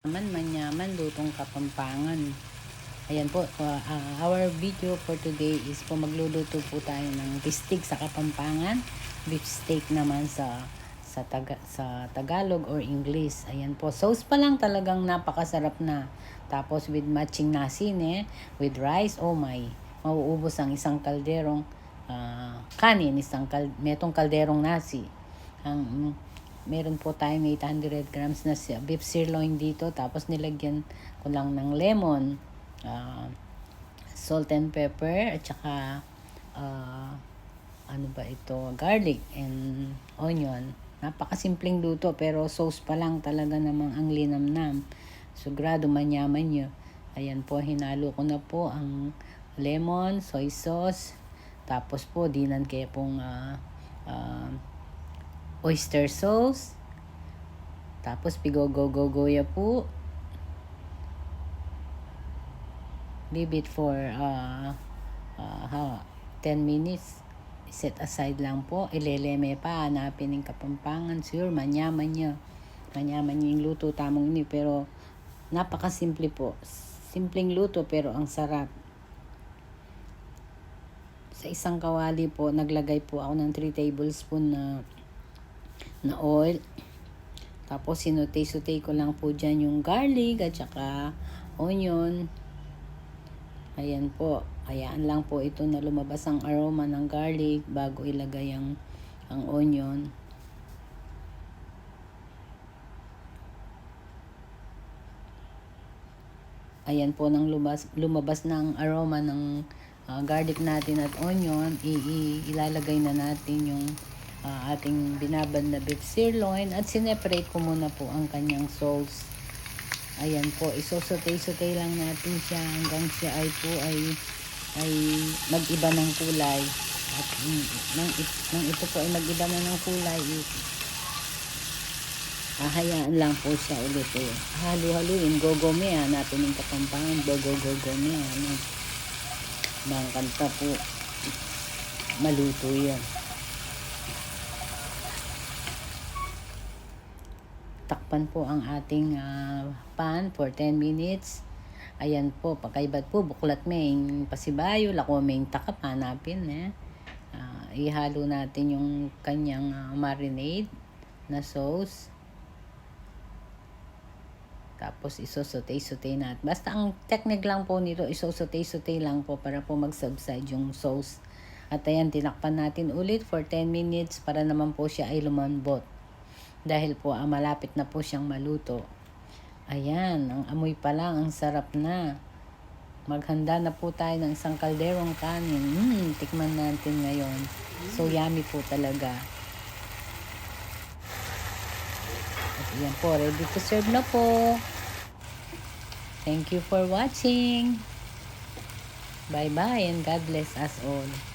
Naman manyaman, lutong kapampangan. Ayan po, uh, our video for today is po magluluto po tayo ng bistig sa kapampangan. Beef steak naman sa sa, taga, sa Tagalog or English. Ayan po. Sauce pa lang talagang napakasarap na. Tapos with matching nasi eh, with rice, oh my. Mauubos ang isang kalderong uh, kanin, isang kal metong kalderong nasi. Ang meron po tayong 800 grams na beef sirloin dito. Tapos nilagyan ko lang ng lemon, ah, salt and pepper, at saka ah, ano ba ito, garlic and onion. Napakasimpleng luto pero sauce pa lang talaga namang ang linamnam. Sugrado manyaman nyo. Ayan po, hinalo ko na po ang lemon, soy sauce, tapos po dinan kaya pong ah, ah, oyster sauce. Tapos pigogogogoya po. Leave it for uh, uh, ha, 10 minutes. Set aside lang po. Ileleme pa. Hanapin ng kapampangan. Sure, manyaman niya. Manyaman niya yung luto. Tamang ini. Pero napakasimple po. Simpleng luto pero ang sarap. Sa isang kawali po, naglagay po ako ng 3 tablespoon na na oil. Tapos sinute-sute ko lang po dyan yung garlic at saka onion. Ayan po. Hayaan lang po ito na lumabas ang aroma ng garlic bago ilagay ang, ang onion. Ayan po nang lumabas, lumabas ng aroma ng ah, garlic natin at onion, i- i- ilalagay na natin yung ah, ating binabad na beef sirloin at sineparate ko muna po ang kanyang sauce. Ayan po, isosote-sote lang natin siya hanggang siya ay po ay ay mag-iba ng kulay. At nang, nang ito po ay mag-iba na ng kulay, i- ahayaan lang po siya ulit eh. Halu-haluin, gogome, hanapin ng kapampangan, gogo-gogome, ano. Mga kanta po, maluto yan. Takpan po ang ating ah, pan for 10 minutes. Ayan po, pagkaibat po, buklat may pasibayo, lako may takap, hanapin eh. Ah, ihalo natin yung kanyang ah, marinade na sauce. Tapos isosote-sote natin. Basta ang technique lang po nito, isosote-sote lang po para po mag-subside yung sauce. At ayan, tinakpan natin ulit for 10 minutes para naman po siya ay lumambot dahil po ah, malapit na po siyang maluto. Ayan, ang amoy pa lang, ang sarap na. Maghanda na po tayo ng isang kalderong kanin. Mm, tikman natin ngayon. So yummy po talaga. At yan po, ready to serve na po. Thank you for watching. Bye-bye and God bless us all.